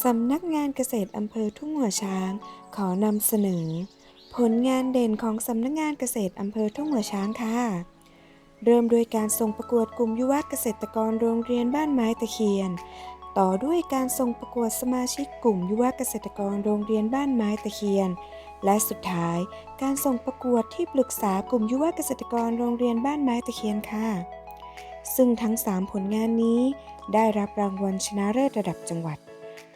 สำนักงานเกษตรอำเภอทุ่งหัวช้าง ขอนำเสนอ ผลงานเด่นของสำนักงานเกษตรอำเภอทุ่งหัวช้างค่ะ เริ่มด้วยการส่งประกวดกลุ่มยุวเกษตรกรโรงเรียนบ้านไม้ตะเคียน ต่อด้วยการส่งประกวดสมาชิกกลุ่มยุวเกษตรกรโรงเรียนบ้านไม้ตะเคียน และสุดท้ายการส่งประกวดที่ปรึกษากลุ่มยุวเกษตรกรโรงเรียนบ้านไม้ตะเคียนค่ะ ซึ่งทั้ง 3 ผลงานนี้ ได้รับรางวัลชนะเลิศระดับจังหวัด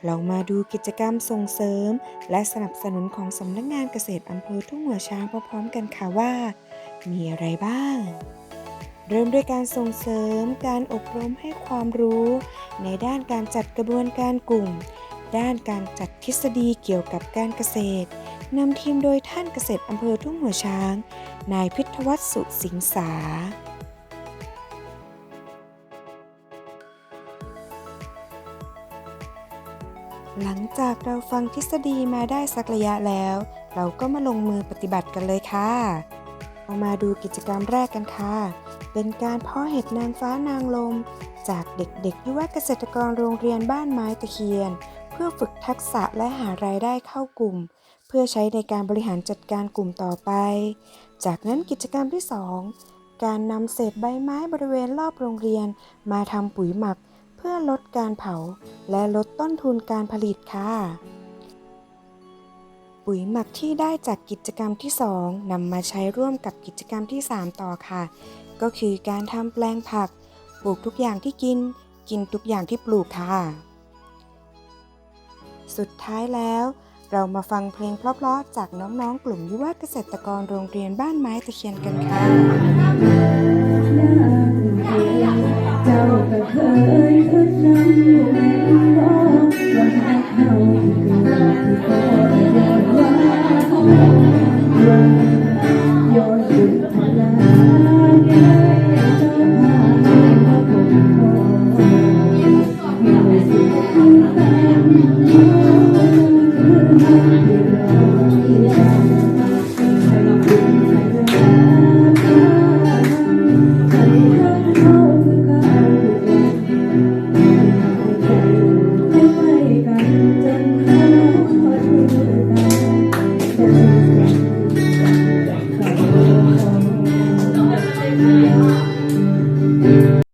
ลองมาดูกิจกรรมส่งเสริม และสนับสนุนของสำนักงานเกษตรอำเภอทุ่งหัวช้างพร้อมๆกันค่ะว่า มีอะไรบ้าง เริ่มด้วยการส่งเสริมการอบรมให้ความรู้ ในด้านการจัดกระบวนการกลุ่ม ด้านการจัดทฤษฎีเกี่ยวกับการเกษตรนำทีมโดยท่านเกษตรอำเภอทุ่งหัวช้าง นายพิทวัฒน์สุสิงสา หลังจากเราฟังทฤษฎีมาได้สักระยะแล้ว เราก็มาลงมือปฏิบัติกันเลยค่ะเรามาดูกิจกรรมแรกกันค่ะ เป็นการเพาะเห็ดนางฟ้านางลม จากเด็กๆยุวเกษตรกรโรงเรียนบ้านไม้ตะเคียน เพื่อฝึกทักษะและหารายได้เข้ากลุ่ม เพื่อใช้ในการบริหารจัดการกลุ่มต่อไป จากนั้นกิจกรรมที่ 2 การนำเศษใบไม้บริเวณรอบโรงเรียน มาทำปุ๋ยหมัก พื่อลดการเผาและลดต้นทุนการผลิตค่ะ ปุ๋ยหมักที่ได้จากกิจกรรมที่2นำมาใช้ร่วมกับกิจกรรมที่ 3 ต่อค่ะ ก็คือการทำแปลงผัก ปลูกทุกอย่างที่กิน กินทุกอย่างที่ปลูกค่ะ สุดท้ายแล้วเรามาฟังเพลงเพราะๆจากน้องๆ กลุ่มยุวเกษตรกรโรงเรียนบ้านไม้ตะเคียนกันค่ะ